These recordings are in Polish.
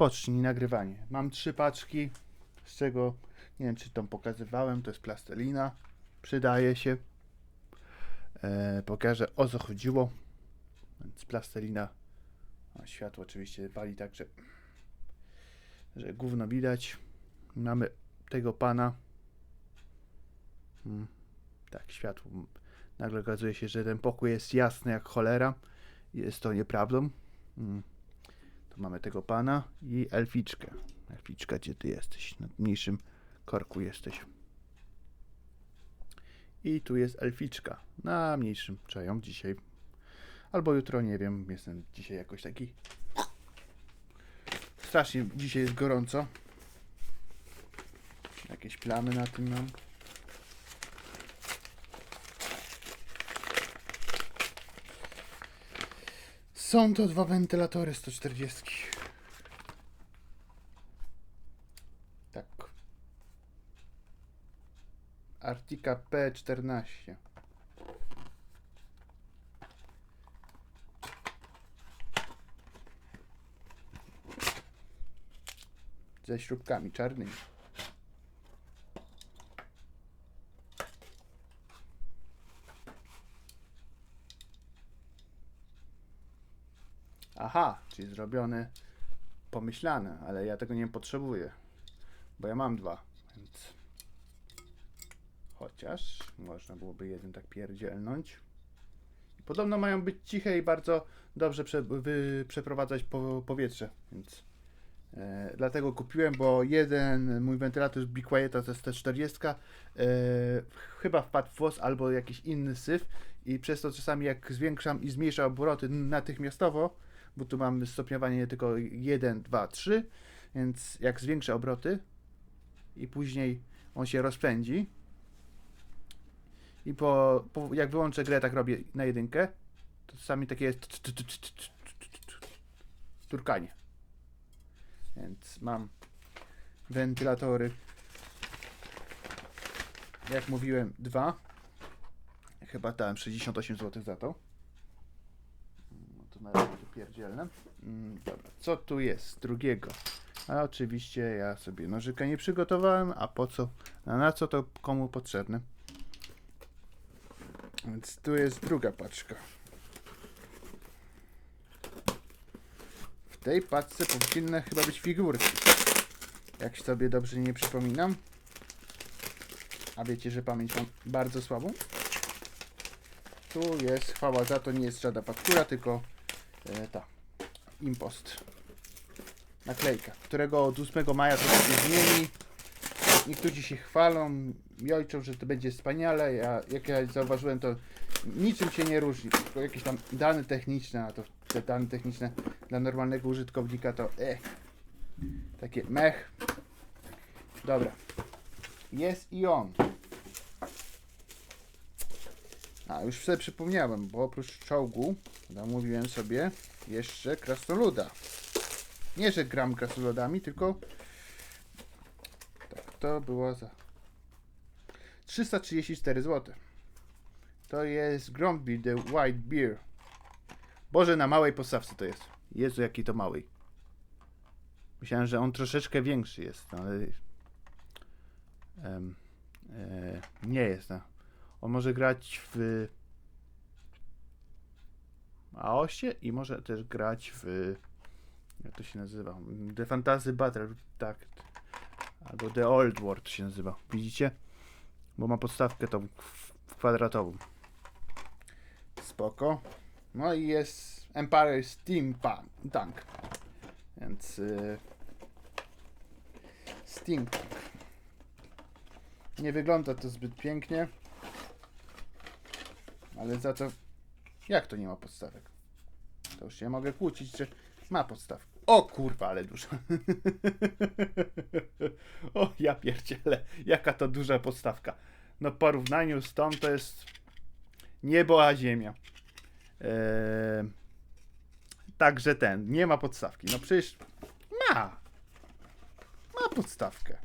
rozpocznij nagrywanie. Mam trzy paczki, z czego nie wiem czy tą pokazywałem, to jest plastelina. Przydaje się. E, pokażę o co chodziło. Więc plastelina. A światło oczywiście pali tak, że, gówno widać. Mamy tego pana. Mm, tak, światło. Nagle okazuje się, że ten pokój jest jasny jak cholera. Jest to nieprawdą. Mm. Mamy tego pana i elficzkę. Elficzka, gdzie ty jesteś? Na mniejszym korku jesteś. I tu jest elficzka. Na mniejszym. Czają dzisiaj. Albo jutro, nie wiem. Jestem dzisiaj jakoś taki. Strasznie dzisiaj jest gorąco. Jakieś plamy na tym mam. Są to dwa wentylatory 140. Tak. Artika P14. Ze śrubkami czarnymi. Aha, czyli zrobione, pomyślane, ale ja tego nie potrzebuję, bo ja mam dwa, więc chociaż można byłoby jeden tak pierdzielnąć. Podobno mają być ciche i bardzo dobrze prze, wy, przeprowadzać po, powietrze, więc e, dlatego kupiłem, bo jeden mój wentylator z Be Quieta to jest T40, e, chyba wpadł w włos albo jakiś inny syf i przez to czasami jak zwiększam i zmniejszam obroty natychmiastowo, bo tu mamy stopniowanie tylko 1, 2, 3, więc jak zwiększę obroty i później on się rozpędzi i po, po jak wyłączę grę, tak robię na jedynkę, to czasami takie jest turkanie. Więc mam wentylatory, jak mówiłem, dwa. Chyba dałem 68 zł za to. Na razie pierdzielne. Mm, dobra, co tu jest drugiego? A oczywiście ja sobie nożyka nie przygotowałem, a po co? A na co to komu potrzebne? Więc tu jest druga paczka. W tej paczce powinny chyba być figurki. Jak sobie dobrze nie przypominam. A wiecie, że pamięć mam bardzo słabą. Tu jest, chwała za to, nie jest żadna faktura, tylko ta impost. Naklejka, którego od 8 maja to się zmieni. Niektórzy się chwalą, jojczą, że to będzie wspaniale. Ja, jak ja zauważyłem, to niczym się nie różni. Tylko jakieś tam dane techniczne, a to te dane techniczne dla normalnego użytkownika to eh, takie mech. Dobra. Jest i on. Już sobie przypomniałem, bo oprócz czołgu zamówiłem sobie jeszcze krasnoluda. Nie, że gram krasnoludami, tylko tak, to było za 334 zł. To jest Grumpy the White Beer. Boże, na małej postawce to jest. Jezu, jaki to mały. Myślałem, że on troszeczkę większy jest, ale em, e, nie jest. No. On może grać w Aosie i może też grać w jak to się nazywa? The Fantasy Battle, tak. Albo The Old World się nazywa. Widzicie? Bo ma podstawkę tą kwadratową. Spoko. No i jest Empire Steampunk. Więc yy, Steampunk. Nie wygląda to zbyt pięknie. Ale za to jak to nie ma podstawek? To już się mogę kłócić, że ma podstawkę. O kurwa, ale duża. o ja pierdzielę, jaka to duża podstawka. No w porównaniu z tą to jest niebo a ziemia. Eee, także ten, nie ma podstawki. No przecież ma. Ma podstawkę.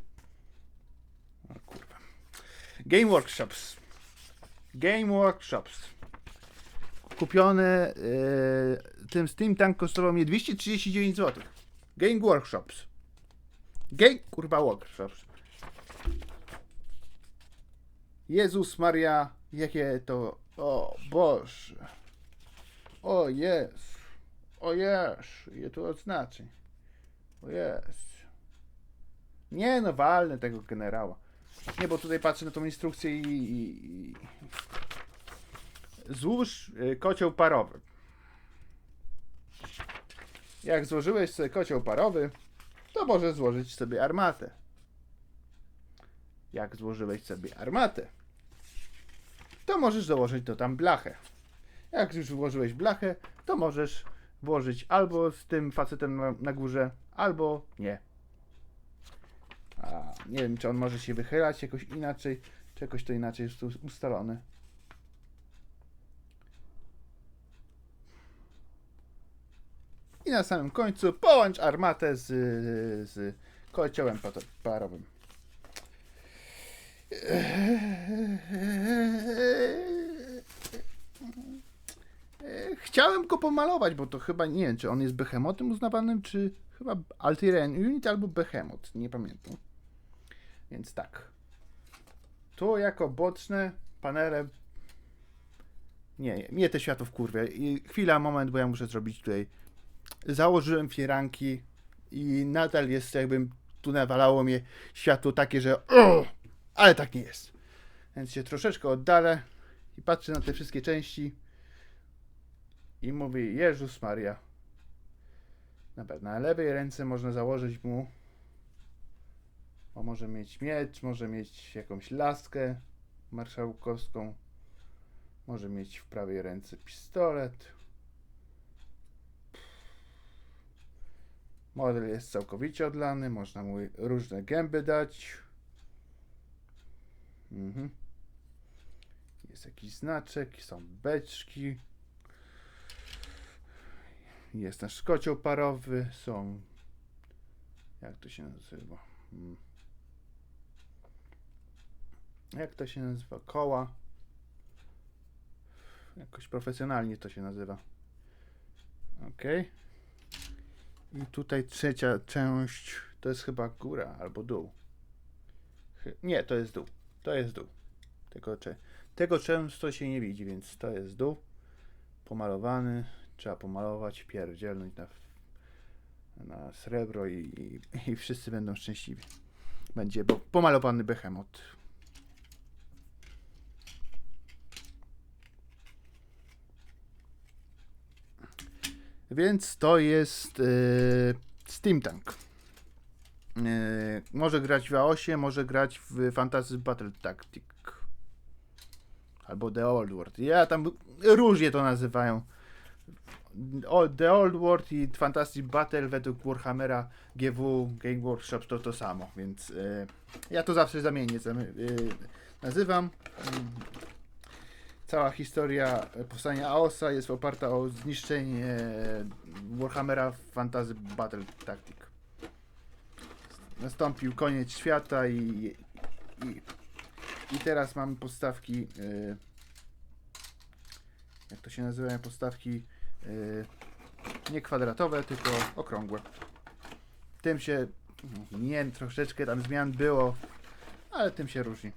O kurwa. Game Workshops. Game Workshops. Kupione yy, tym Steam Tank kosztował mnie 239 zł. Game Workshops. Game, kurwa, Workshops. Jezus Maria, jakie to... O Boże. O jest. O jest. Je tu oznaczy. O jest. Nie no, walnę tego generała. Nie, bo tutaj patrzę na tą instrukcję i... i, i... Złóż y, kocioł parowy. Jak złożyłeś sobie kocioł parowy, to możesz złożyć sobie armatę. Jak złożyłeś sobie armatę, to możesz założyć do tam blachę. Jak już włożyłeś blachę, to możesz włożyć albo z tym facetem na, na górze, albo nie. A nie wiem, czy on może się wychylać jakoś inaczej, czy jakoś to inaczej jest ustalone. I na samym końcu połącz armatę z, z kociołem parowym. Chciałem go pomalować, bo to chyba nie wiem, czy on jest behemotem uznawanym, czy chyba Altiren Unit albo Behemoth, nie pamiętam. Więc tak. Tu jako boczne panele. Nie, nie, te światło w kurwie. I chwila, moment, bo ja muszę zrobić tutaj. Założyłem firanki i nadal jest jakbym tu nawalało mnie światło takie, że ale tak nie jest. Więc się troszeczkę oddalę i patrzę na te wszystkie części i mówię, Jezus Maria. Na lewej ręce można założyć mu bo może mieć miecz, może mieć jakąś laskę marszałkowską, może mieć w prawej ręce pistolet. Model jest całkowicie odlany, można mu różne gęby dać. Mhm. Jest jakiś znaczek, są beczki. Jest nasz kocioł parowy, są. Jak to się nazywa? Mm. Jak to się nazywa? Koła. Jakoś profesjonalnie to się nazywa. Ok. I tutaj trzecia część to jest chyba góra albo dół. Nie, to jest dół. To jest dół. Tego, tego często się nie widzi, więc to jest dół. Pomalowany. Trzeba pomalować, pierdzielnąć na, na srebro i, i, i wszyscy będą szczęśliwi. Będzie bo pomalowany behemoth. Więc to jest yy, Steam Tank. Yy, może grać w A8, może grać w Fantasy Battle Tactic. Albo The Old World. Ja tam różnie to nazywają. The Old World i Fantasy Battle według Warhammera GW Game Workshop to to samo, więc yy, ja to zawsze zamienię. Yy, nazywam. Cała historia powstania Aosa jest oparta o zniszczenie Warhammera Fantasy Battle Tactic. Nastąpił koniec świata i, i, i teraz mamy podstawki. y, jak to się nazywają? Podstawki y, nie kwadratowe, tylko okrągłe. Tym się. Nie wiem, troszeczkę tam zmian było, ale tym się różni.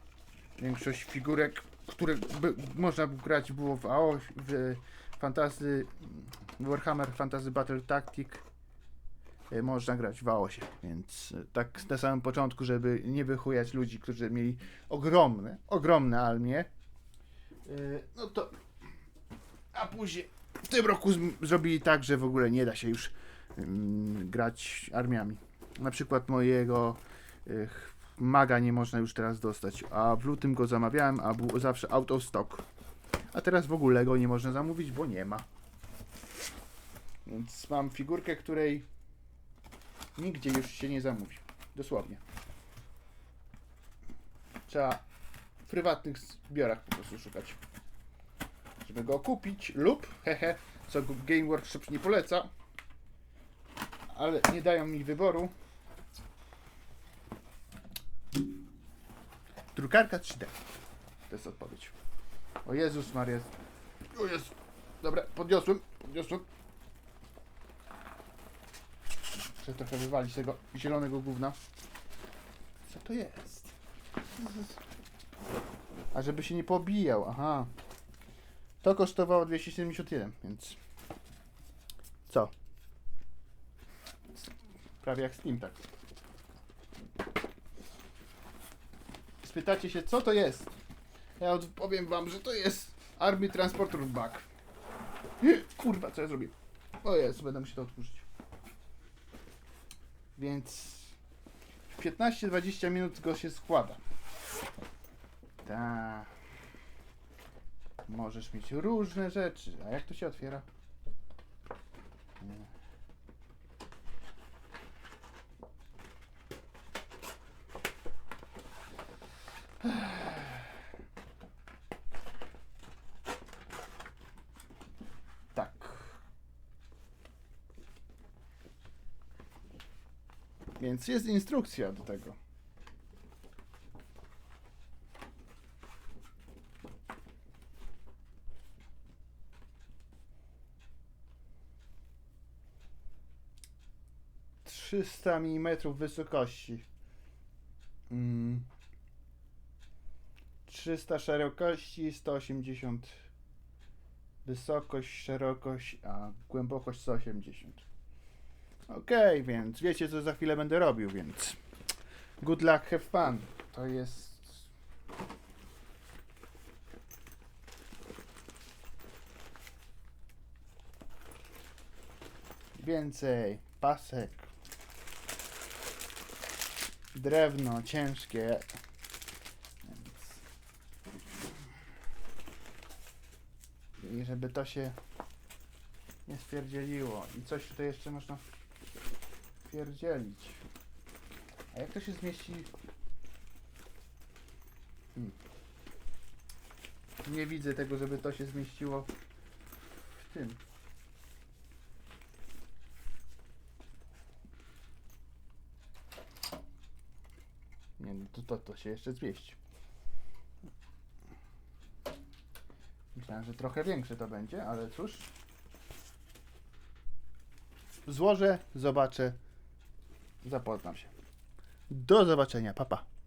Większość figurek, które by, można grać było w AO, w Fantasy, Warhammer Fantasy Battle Tactic, y, można grać w AOSie, więc y, tak na samym początku, żeby nie wychujać ludzi, którzy mieli ogromne, ogromne armie, no to a później w tym roku zrobili tak, że w ogóle nie da się już ym, grać armiami. Na przykład mojego maga nie można już teraz dostać, a w lutym go zamawiałem, a był zawsze out of stock. A teraz w ogóle go nie można zamówić, bo nie ma. Więc mam figurkę, której nigdzie już się nie zamówi. Dosłownie. Trzeba w prywatnych zbiorach po prostu szukać. Żeby go kupić lub, hehe, co Game Workshop nie poleca, ale nie dają mi wyboru. Drukarka 3D. To jest odpowiedź. O Jezus Maria. O Jezu. Dobra, podniosłem, podniosłem. Muszę trochę wywalić tego zielonego gówna. Co to jest? A żeby się nie pobijał, aha. To kosztowało 271, więc... Co? Prawie jak Steam, tak. Spytacie się, co to jest? Ja odpowiem wam, że to jest Army Transporter Bug. Kurwa, co ja zrobię? O jest, będę musiał to otworzyć. Więc w 15-20 minut go się składa. Tak. Możesz mieć różne rzeczy. A jak to się otwiera? Tak. Więc jest instrukcja do tego. Trzysta milimetrów wysokości. Mm. 300 szerokości, 180 wysokość, szerokość, a głębokość 180. Okej, więc wiecie co za chwilę będę robił, więc good luck, have fun. To jest... Więcej, pasek, drewno ciężkie, więc... i żeby to się nie spierdzieliło. I coś tutaj jeszcze można pierdzielić. A jak to się zmieści? Hmm. Nie widzę tego, żeby to się zmieściło w tym. Nie, no to, to, to się jeszcze zmieści. Myślałem, że trochę większe to będzie, ale cóż. Złożę, zobaczę, zapoznam się. Do zobaczenia, papa. Pa.